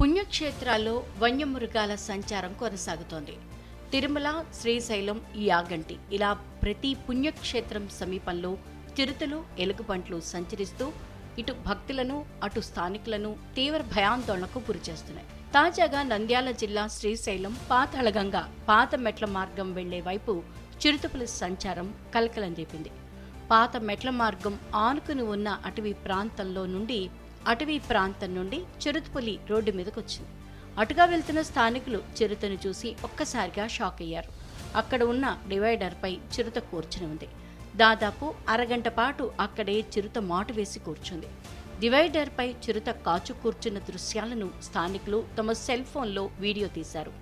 పుణ్యక్షేత్రాల్లో వన్యమృగాల సంచారం కొనసాగుతోంది. తిరుమల శ్రీశైలం యాగంటి ఇలా ప్రతి పుణ్యక్షేత్రం సమీపంలో చిరుతలు ఎలుగుబంట్లు సంచరిస్తూ ఇటు భక్తులను అటు స్థానికులను తీవ్ర భయాందోళనకు గురిచేస్తున్నాయి తాజాగా నంద్యాల జిల్లా శ్రీశైలం పాతళగంగా పాత మెట్ల మార్గం వెళ్ళే వైపు చిరుతపుల సంచారం కలకలం రేపింది. పాత మెట్ల మార్గం ఆనుకుని ఉన్న అటవీ ప్రాంతంలో నుండి అటవీ ప్రాంతం నుండి చిరుతపులి రోడ్డు మీదకు వచ్చింది అటుగా వెళ్తున్న స్థానికులు చిరుతను చూసి ఒక్కసారిగా షాక్ అయ్యారు. అక్కడ ఉన్న డివైడర్పై చిరుత కూర్చుని ఉంది. దాదాపు అరగంట పాటు అక్కడే చిరుత మాటు వేసి కూర్చుంది. డివైడర్పై చిరుత కాచు కూర్చున్న దృశ్యాలను స్థానికులు తమ సెల్ ఫోన్లో వీడియో తీశారు.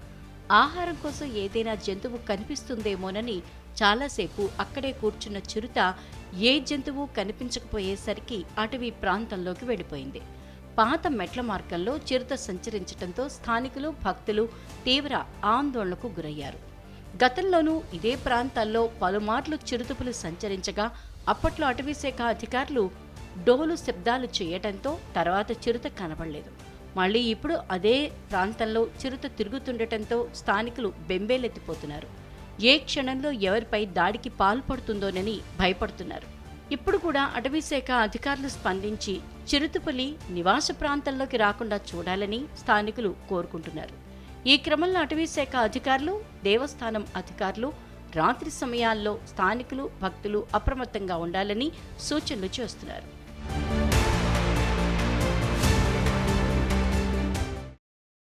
ఆహారం కోసం ఏదైనా జంతువు కనిపిస్తుందేమోనని చాలాసేపు అక్కడే కూర్చున్న చిరుత ఏ జంతువు కనిపించకపోయేసరికి అటవీ ప్రాంతంలోకి వెళ్ళిపోయింది. పాత మెట్ల మార్గంలో చిరుత సంచరించడంతో స్థానికులు భక్తులు తీవ్ర ఆందోళనకు గురయ్యారు. గతంలోనూ ఇదే ప్రాంతాల్లో పలుమార్లు చిరుతపులు సంచరించగా అప్పట్లో అటవీశాఖ అధికారులు డోలు శబ్దాలు చేయటంతో తర్వాత చిరుత కనబడలేదు. మళ్ళీ ఇప్పుడు అదే ప్రాంతంలో చిరుత తిరుగుతుండటంతో స్థానికులు బెంబేలెత్తిపోతున్నారు. ఏ క్షణంలో ఎవరిపై దాడికి పాల్పడుతుందోనని భయపడుతున్నారు. ఇప్పుడు కూడా అటవీశాఖ అధికారులు స్పందించి చిరుతపులి నివాస ప్రాంతంలోకి రాకుండా చూడాలని స్థానికులు కోరుకుంటున్నారు. ఈ క్రమంలో అటవీశాఖ అధికారులు దేవస్థానం అధికారులు రాత్రి సమయాల్లో స్థానికులు భక్తులు అప్రమత్తంగా ఉండాలని సూచనలు చేస్తున్నారు.